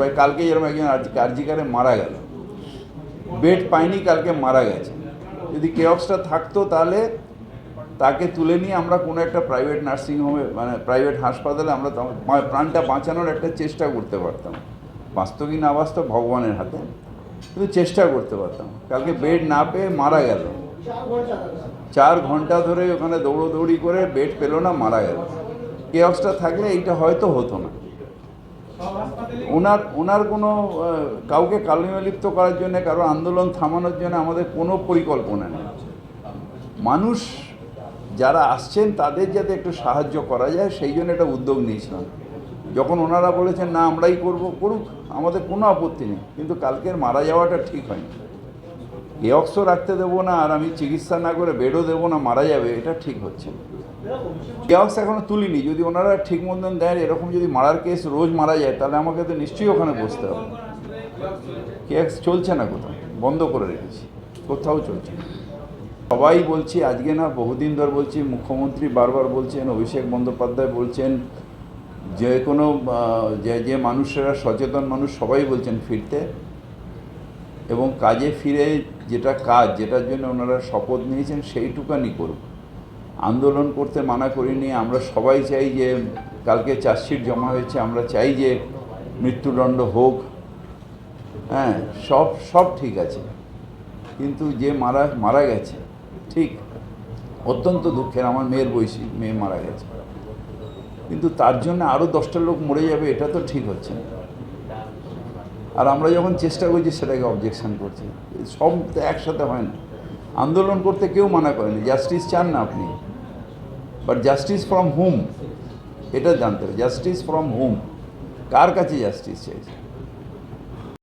পায় কালকে যেরকম একজন কার্জিকারে মারা গেল। বেড পায়নি কালকে মারা গেছে। যদি কেওক্সটা থাকতো তাহলে তাকে তুলে নিয়ে আমরা কোনো একটা প্রাইভেট নার্সিংহোমে মানে প্রাইভেট হাসপাতালে আমরা প্রাণটা বাঁচানোর একটা চেষ্টা করতে পারতাম। বাস্তব কি না বাস্তব, ভগবানের হাতে। কিন্তু চেষ্টা করতে পারতাম। কালকে বেড না পেয়ে মারা গেল। চার ঘণ্টা ধরে ওখানে দৌড়োদৌড়ি করে বেড পেল না, মারা গেল। কেওক্সটা থাকলে এইটা হয়তো হতো না। ওনার ওনার কোনো কাউকে কালিমালিপ্ত করার জন্য, কারও আন্দোলন থামানোর জন্য আমাদের কোনো পরিকল্পনা নেই। মানুষ যারা আসছেন, তাদের যাতে একটু সাহায্য করা যায়, সেই জন্য একটা উদ্যোগ নিয়েছিলাম। যখন ওনারা বলেছেন, না, আমরাই করব, করুক। আমাদের কোনো আপত্তি নেই। কিন্তু কালকের মারা যাওয়াটা ঠিক হয়নি। এঅক্সও রাখতে দেবো না, আর আমি চিকিৎসা না করে বেডও দেবো না, মারা যাবে, এটা ঠিক হচ্ছে কেওক্স এখনও তুলিনি, যদি ওনারা ঠিক মতন দেন, এরকম যদি মারার কেস রোজ মারা যায়, তাহলে আমাকে তো নিশ্চয়ই ওখানে বসতে হবে। কেক্স চলছে না কোথাও? বন্ধ করে রেখেছি, কোথাও চলছে সবাই বলছি, আজকে না বহুদিন ধর বলছি, মুখ্যমন্ত্রী বারবার বলছেন, অভিষেক বন্দ্যোপাধ্যায় বলছেন, যে কোনো যে যে মানুষেরা সচেতন মানুষ সবাই বলছেন ফিরতে, এবং কাজে ফিরে যেটা কাজ, যেটার জন্য ওনারা শপথ নিয়েছেন সেইটুকানি করব আন্দোলন করতে মানা করিনি, আমরা সবাই চাই যে কালকে চার্জশিট জমা হয়েছে, আমরা চাই যে মৃত্যুদণ্ড হোক। হ্যাঁ সব সব ঠিক আছে। কিন্তু যে মারা মারা গেছে, ঠিক, অত্যন্ত দুঃখের, আমার মেয়ের বয়সী মেয়ে মারা গেছে। কিন্তু তার জন্য আরও দশটা লোক মরে যাবে, এটা তো ঠিক হচ্ছে না। আর আমরা যখন চেষ্টা করছি সেটাকে অবজেকশান করছি। সব তো একসাথে হয় না। আন্দোলন করতে কেউ মানা করেনি জাস্টিস চান না আপনি। বাট জাস্টিস ফ্রম হোম এটা জানতে হবে। জাস্টিস ফ্রম হোম কার কাছে জাস্টিস চাইছে